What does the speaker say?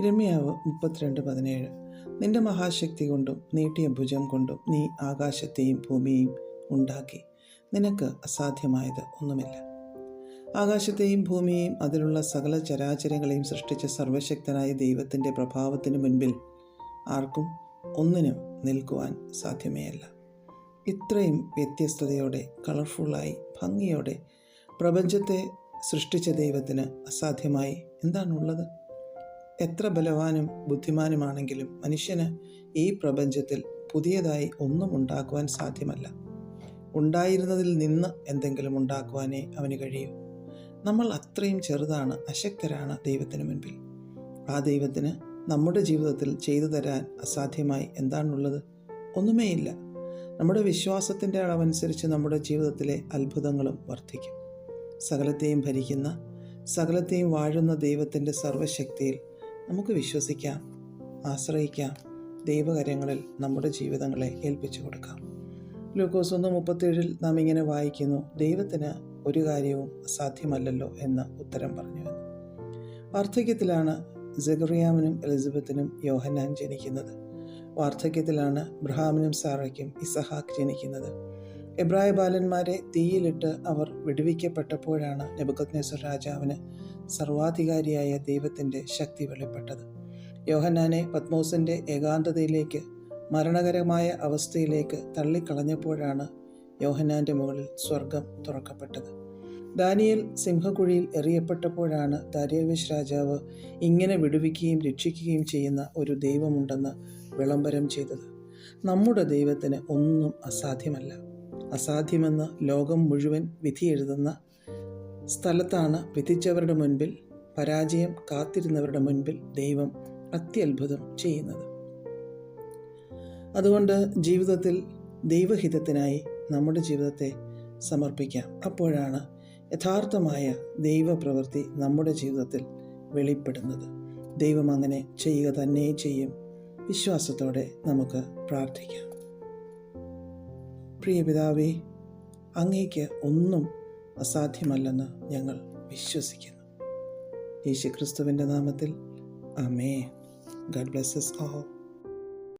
ഇരമ്യാവ് മുപ്പത്തിരണ്ട് പതിനേഴ്. നിന്റെ മഹാശക്തി കൊണ്ടും നീട്ടിയ ഭുജം കൊണ്ടും നീ ആകാശത്തെയും ഭൂമിയെയും ഉണ്ടാക്കി. നിനക്ക് അസാധ്യമായത് ഒന്നുമില്ല. ആകാശത്തെയും ഭൂമിയെയും അതിലുള്ള സകല ചരാചരങ്ങളെയും സൃഷ്ടിച്ച സർവശക്തനായ ദൈവത്തിന്റെ പ്രഭാവത്തിന് മുൻപിൽ ആർക്കും ഒന്നിനും നിൽക്കുവാൻ സാധ്യമേയല്ല. ഇത്രയും വ്യത്യസ്തതയോടെ കളർഫുള്ളായി ഭംഗിയോടെ പ്രപഞ്ചത്തെ സൃഷ്ടിച്ച ദൈവത്തിന് അസാധ്യമായി എന്താണുള്ളത്? എത്ര ബലവാനും ബുദ്ധിമാനുമാണെങ്കിലും മനുഷ്യന് ഈ പ്രപഞ്ചത്തിൽ പുതിയതായി ഒന്നും ഉണ്ടാക്കുവാൻ സാധ്യമല്ല. ഉണ്ടായിരുന്നതിൽ നിന്ന് എന്തെങ്കിലും ഉണ്ടാക്കുവാനേ അവന് കഴിയൂ. നമ്മൾ അത്രയും ചെറുതാണ് അശക്തരാണ് ദൈവത്തിന് മുൻപിൽ. ആ ദൈവത്തിന് നമ്മുടെ ജീവിതത്തിൽ ചെയ്തു തരാൻ അസാധ്യമായി എന്താണുള്ളത്? ഒന്നുമേയില്ല. നമ്മുടെ വിശ്വാസത്തിന്റെ അളവനുസരിച്ച് നമ്മുടെ ജീവിതത്തിലെ അത്ഭുതങ്ങളും വർദ്ധിക്കും. സകലത്തെയും ഭരിക്കുന്ന സകലത്തെയും വാഴുന്ന ദൈവത്തിന്റെ സർവശക്തിയിൽ നമുക്ക് വിശ്വസിക്കാം ആശ്രയിക്കാം ദൈവകാര്യങ്ങളിൽ നമ്മുടെ ജീവിതങ്ങളെ ഏൽപ്പിച്ചു കൊടുക്കാം. ലൂക്കോസ് ഒന്ന് മുപ്പത്തേഴിൽ നാം ഇങ്ങനെ വായിക്കുന്നു ദൈവത്തിന് ഒരു കാര്യവും സാധ്യമല്ലല്ലോ എന്ന് ഉത്തരം പറഞ്ഞു വാർദ്ധക്യത്തിലാണ് ജഗറിയാമിനും എലിസബത്തിനും യോഹന്നാൻ ജനിക്കുന്നത്. വാർദ്ധക്യത്തിലാണ് ബ്രഹാമിനും സാറയ്ക്കും ഇസഹാക്ക് ജനിക്കുന്നത്. എബ്രായ ബാലന്മാരെ തീയിലിട്ട് അവർ വിടുവിക്കപ്പെട്ടപ്പോഴാണ് നെബുക്കത്നേസർ രാജാവിന് സർവാധികാരിയായ ദൈവത്തിന്റെ ശക്തി വെളിപ്പെട്ടത്. യോഹന്നാനെ പത്മോസിന്റെ ഏകാന്തതയിലേക്ക് മരണകരമായ അവസ്ഥയിലേക്ക് തള്ളിക്കളഞ്ഞപ്പോഴാണ് യോഹന്നാന്റെ മുകളിൽ സ്വർഗം തുറക്കപ്പെട്ടത്. ദാനിയൽ സിംഹക്കുഴിയിൽ എറിയപ്പെട്ടപ്പോഴാണ് ദാരിയവേശ് രാജാവ് ഇങ്ങനെ വിടുവിക്കുകയും രക്ഷിക്കുകയും ചെയ്യുന്ന ഒരു ദൈവമുണ്ടെന്ന് വിളംബരം ചെയ്തത്. നമ്മുടെ ദൈവത്തിന് ഒന്നും അസാധ്യമല്ല. അസാധ്യമെന്ന് ലോകം മുഴുവൻ വിധി എഴുതുന്ന സ്ഥലത്താണ് വിധിച്ചവരുടെ മുൻപിൽ പരാജയം കാത്തിരുന്നവരുടെ മുൻപിൽ ദൈവം അത്യത്ഭുതം ചെയ്യുന്നത്. അതുകൊണ്ട് ജീവിതത്തിൽ ദൈവഹിതത്തിനായി നമ്മുടെ ജീവിതത്തെ സമർപ്പിക്കാം. അപ്പോഴാണ് യഥാർത്ഥമായ ദൈവപ്രവൃത്തി നമ്മുടെ ജീവിതത്തിൽ വെളിപ്പെടുന്നത്. ദൈവം അങ്ങനെ ചെയ്യുക തന്നെ ചെയ്യും. വിശ്വാസത്തോടെ നമുക്ക് പ്രാർത്ഥിക്കാം. പ്രിയ പിതാവേ അങ്ങേക്ക് ഒന്നും അസാധ്യമല്ലെന്ന് ഞങ്ങൾ വിശ്വസിക്കുന്നു. യേശു ക്രിസ്തുവിന്റെ നാമത്തിൽ അമേ ഗഡ് ബ്ലെസ്സസ് ഓൾ